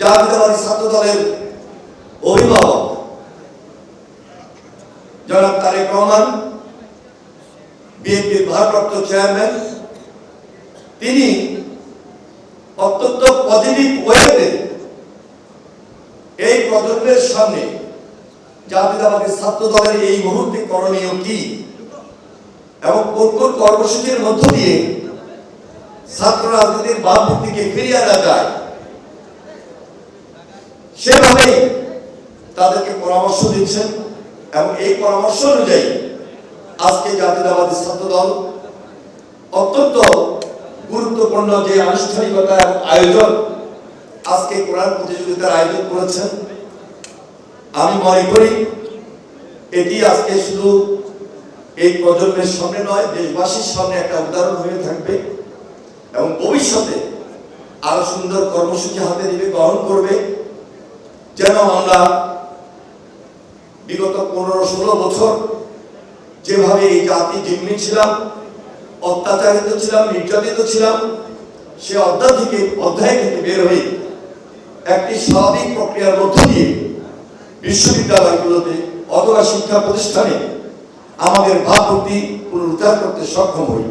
জাতীয়তাবাদী ছাত্র দলের অভিভাবক জনাব তারেক রহমান, বিএনপির ভারপ্রাপ্ত চেয়ারম্যান, তিনি অত্যন্ত পজিটিভ ওয়েতে এই প্রজন্মের সামনে জাতীয়তাবাদী ছাত্র দলের এই মুহূর্তে করণীয় কি এবং কোন কোন কর্মসূচির মধ্য দিয়ে ছাত্র রাজনীতির ভাবমূর্তিকে ফিরিয়ে আনা যায়? সেভাবেই তাদেরকে পরামর্শ দিচ্ছেন এবং এই পরামর্শ অনুযায়ী আজকে জাতীয়তাবাদী ছাত্র দল অত্যন্ত গুরুত্বপূর্ণ যে আনুষ্ঠানিকতা এবং আয়োজন আজকে কোরআন প্রতিযোগিতার আয়োজন করেছেন, আমি মনে করি এটি আজকে শুধু এই প্রজন্মের সামনে নয়, দেশবাসীর সামনে একটা উদাহরণ হয়ে থাকবে এবং ভবিষ্যতে আরও সুন্দর কর্মসূচি হাতে নেবে, গ্রহণ করবে। যেন আমরা বিগত পনেরো ষোলো বছর যেভাবে এই জাতি জিম্মি ছিলাম, অত্যাচারিত ছিলাম, নির্যাতিত ছিলাম, সে অধ্যায় থেকে অধ্যায় থেকে বের হয়ে একটি স্বাভাবিক প্রক্রিয়ার মধ্য দিয়ে বিশ্ববিদ্যালয়গুলোতে অথবা শিক্ষা প্রতিষ্ঠানে আমাদের ভাবমূর্তি পুনরুদ্ধার করতে সক্ষম হই।